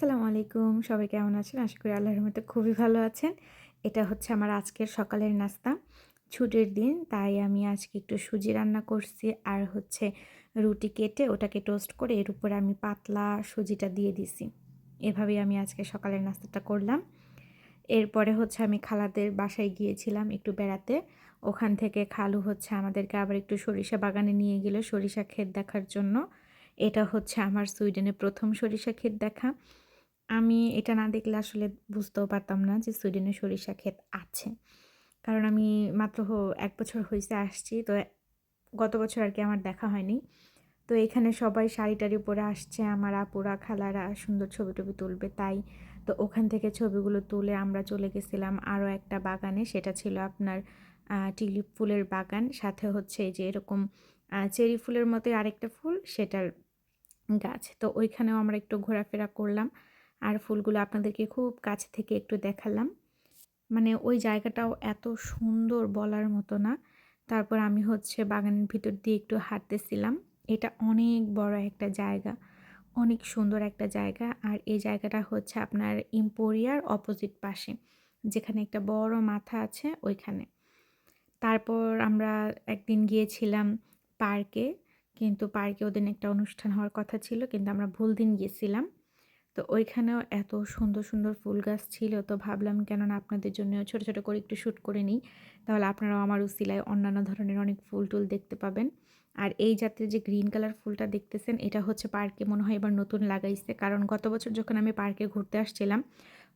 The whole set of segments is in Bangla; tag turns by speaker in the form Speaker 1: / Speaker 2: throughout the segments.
Speaker 1: আসসালামু আলাইকুম। সবাই কেমন আছেন? আশা করি আল্লাহর মতো খুবই ভালো আছেন। এটা হচ্ছে আমার আজকের সকালের নাস্তা। ছুটির দিন, তাই আমি আজকে একটু সুজি রান্না করছি। আর হচ্ছে রুটি কেটে ওটাকে টোস্ট করে এর উপরে আমি পাতলা সুজিটা দিয়ে দিছি। এভাবেই আমি আজকে সকালের নাস্তাটা করলাম। এরপরে হচ্ছে আমি খালাদের বাসায় গিয়েছিলাম একটু বেড়াতে। ওখান থেকে খালু হচ্ছে আমাদেরকে আবার একটু সরিষা বাগানে নিয়ে গেল সরিষা ক্ষেত দেখার জন্য। এটা হচ্ছে আমার সুইডেনে প্রথম সরিষা ক্ষেত দেখা। আমি এটা না দেখলে আসলে বুঝতেও পারতাম না যে সুইডেনে সরিষা ক্ষেত আছে। কারণ আমি মাত্র এক বছর হয়েছে আসছি, তো গত বছর আর কি আমার দেখা হয়নি। তো এখানে সবাই শাড়ি টাড়ি পরে আসছে, আমার আপুরা, খালারা সুন্দর ছবি টবি তুলবে তাই। তো ওখান থেকে ছবিগুলো তুলে আমরা চলে গেছিলাম আরও একটা বাগানে, সেটা ছিল আপনার টিউলিপ ফুলের বাগান। সাথে হচ্ছে যে এরকম চেরি ফুলের মতোই আরেকটা ফুল, সেটার গাছ। তো ওইখানেও আমরা একটু ঘোরাফেরা করলাম। আর ফুলগুলো আপনাদেরকে খুব কাছ থেকে একটু দেখালাম। মানে ওই জায়গাটাও এত সুন্দর বলার মতো না। তারপর আমি হচ্ছে বাগানের ভিতর দিয়ে একটু হাঁটতেছিলাম। এটা অনেক বড় একটা জায়গা, অনেক সুন্দর একটা জায়গা। আর এই জায়গাটা হচ্ছে আপনার ইম্পোরিয়ার অপোজিট পাশে, যেখানে একটা বড় মাথা আছে ওইখানে। তারপর আমরা একদিন গিয়েছিলাম পার্কে, কিন্তু পার্কে ওদিন একটা অনুষ্ঠান হওয়ার কথা ছিল, কিন্তু আমরা ভুল দিন গিয়েছিলাম। তো ওইখানেও এত সুন্দর সুন্দর ফুল গাছ ছিল। তো ভাবলাম কেননা আপনাদের জন্য ছোট ছোট করে একটু শ্যুট করে নিই। তাহলে আপনারাও আমার উসিলায় অন্যান্য ধরনের অনেক ফুল টুল দেখতে পাবেন। আর এই জাতের যে গ্রিন কালার ফুলটা দেখতেছেন, এটা হচ্ছে পার্কে মনে হয় এবার নতুন লাগাইছে। কারণ গত বছর যখন আমি পার্কে ঘুরতে আসছিলাম,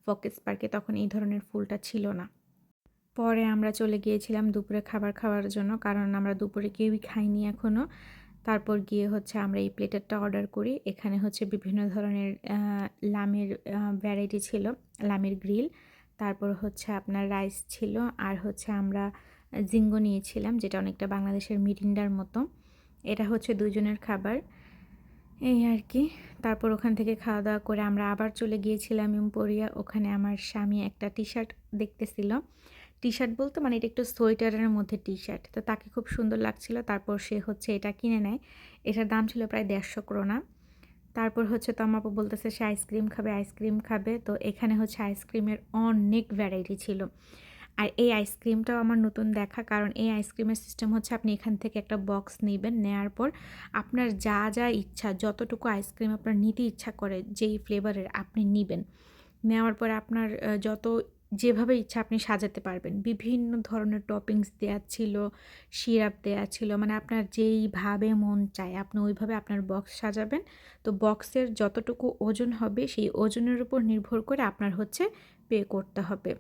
Speaker 1: ফকেস পার্কে তখন এই ধরনের ফুলটা ছিল না। পরে আমরা চলে গিয়েছিলাম দুপুরে খাবার খাওয়ার জন্য। কারণ আমরা দুপুরে কেউই খাইনি এখনও তারপর গিয়ে হচ্ছে আমরা এই প্লেটারটা অর্ডার করি। এখানে হচ্ছে বিভিন্ন ধরনের লামের ভ্যারাইটি ছিল, লামের গ্রিল। তারপর হচ্ছে আপনার রাইস ছিল আর হচ্ছে আমরা জিঙ্গো নিয়েছিলাম, যেটা অনেকটা বাংলাদেশের মিরিন্ডার মতো। এটা হচ্ছে দুজনের খাবার। এই আর কি। তারপর ওখান থেকে খাওয়া দাওয়া করে আমরা আবার চলে গিয়েছিলাম ইম্পোরিয়া। ওখানে আমার স্বামী একটা টি শার্ট দেখতেছিল। টি শার্ট বলতো মানে এটা একটু সোয়েটারের মধ্যে টি শার্ট তো তাকে খুব সুন্দর লাগছিল। তারপর সে হচ্ছে এটা কিনে নেয়। এটার দাম ছিল প্রায় দেড়শো ক্রোনা। তারপর হচ্ছে তমাপু বলতেছে, সে আইসক্রিম খাবে আইসক্রিম খাবে। তো এখানে হচ্ছে আইসক্রিমের অনেক ভ্যারাইটি ছিল। আর এই আইসক্রিমটাও আমার নতুন দেখা, কারণ এই আইসক্রিমের সিস্টেম হচ্ছে আপনি এখান থেকে একটা বক্স নেবেন নেওয়ার পর আপনার যা যা ইচ্ছা, যতটুকু আইসক্রিম আপনার নিতে ইচ্ছা করে, যেই ফ্লেভারের আপনি নেবেন। নেওয়ার পর আপনার যত যেভাবে ইচ্ছা আপনি সাজাতে পারবেন। বিভিন্ন ধরনের টপিংস দেওয়া ছিল সিরাপ দেওয়া ছিল মানে আপনার যেইভাবে মন চায়, আপনি ওইভাবে আপনার বক্স সাজাবেন। তো বক্সের যতটুকু ওজন হবে, সেই ওজনের উপর নির্ভর করে আপনার হচ্ছে পে করতে হবে।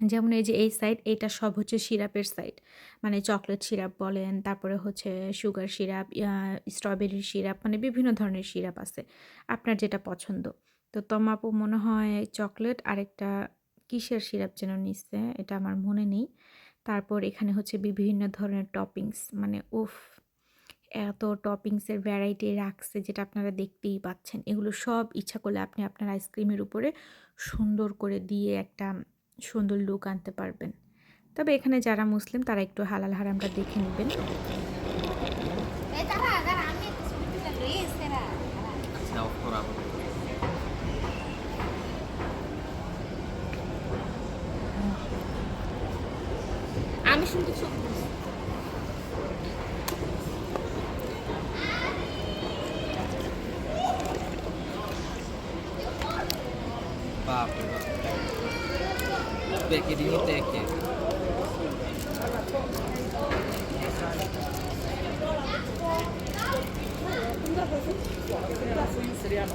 Speaker 1: যেমন এই যে এই সাইড এইটা সব হচ্ছে সিরাপের সাইড মানে চকলেট সিরাপ বলেন, তারপরে হচ্ছে সুগার সিরাপ স্ট্রবেরির সিরাপ মানে বিভিন্ন ধরনের সিরাপ আছে, আপনার যেটা পছন্দ। তো তমাপু মনে হয় চকলেট আরেকটা কিসের সিরাপ যেন নিচ্ছে এটা আমার মনে নেই। তারপর এখানে হচ্ছে বিভিন্ন ধরনের টপিংস মানে উফ এত টপিংসের ভ্যারাইটি রাখছে যেটা আপনারা দেখতেই পাচ্ছেন। এগুলো সব ইচ্ছা করলে আপনি আপনার আইসক্রিমের উপরে সুন্দর করে দিয়ে একটা সুন্দর লুক আনতে পারবেন। তবে এখানে যারা মুসলিম তারা একটু হালাল হারামটা দেখে নেবেন।
Speaker 2: আমি শুনতে
Speaker 3: Şimdi çok Pequenininho até
Speaker 2: aqui. Seria a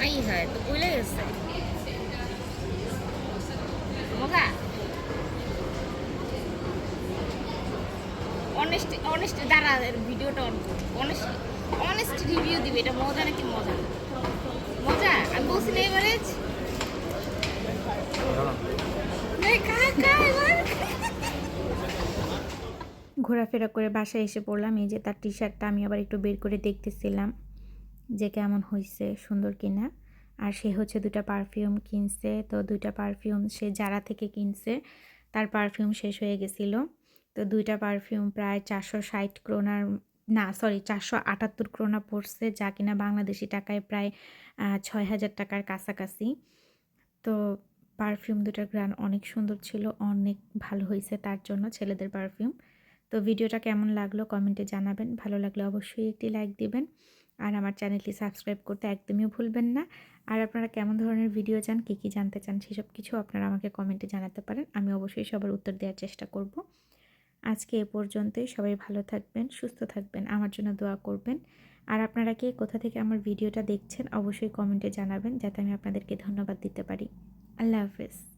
Speaker 2: Aí, Raio, isso. Honest honest দাঁড়া ভিডিওটা অন অনেস্ট অনেস্ট রিভিউ দিবে, এটা মজা নাকি মজা? মজা? আমি বলছি না এভারেজ
Speaker 1: ঘোরাফেরা করে বাসায় এসে পড়লাম, এই যে তার টি শার্টটা আমি আবার একটু বের করে দেখতেছিলাম যে কেমন হয়েছে সুন্দর কিনা। আর সে হচ্ছে দুটা পারফিউম কিনছে, তো দুইটা পারফিউম সে যারা থেকে কিনছে, তার পারফিউম শেষ হয়ে গেছিল। তো দুইটা পারফিউম প্রায় চারশো ষাট ক্রোনার না সরি চারশো আটাত্তর ক্রোনা পড়ছে, যা কিনা বাংলাদেশি টাকায় প্রায় ছয় হাজার টাকার কাছাকাছি। তো পারফিউম দুটার গ্রান অনেক সুন্দর ছিল, অনেক ভালো হয়েছে তার জন্য ছেলেদের পারফিউম তো ভিডিওটা কেমন লাগল কমেন্টে জানাবেন, ভালো লাগলে অবশ্যই একটি লাইক দিবেন। আর আমার চ্যানেলটি সাবস্ক্রাইব করতে একদমই ভুলবেন না। আর আপনারা কেমন ধরনের ভিডিও চান, কী কী জানতে চান, সেসব কিছু আপনারা আমাকে কমেন্টে জানাতে পারেন, আমি অবশ্যই সবার উত্তর দেওয়ার চেষ্টা করব। আজকে এ পর্যন্তই। সবাই ভালো থাকবেন, সুস্থ থাকবেন। আমার জন্য দোয়া করবেন। আর আপনারা কে, কোথা থেকে আমার ভিডিওটা দেখছেন, অবশ্যই কমেন্টে জানাবেন, যাতে আমি আপনাদেরকে ধন্যবাদ দিতে পারি। আল্লাহ হাফেজ।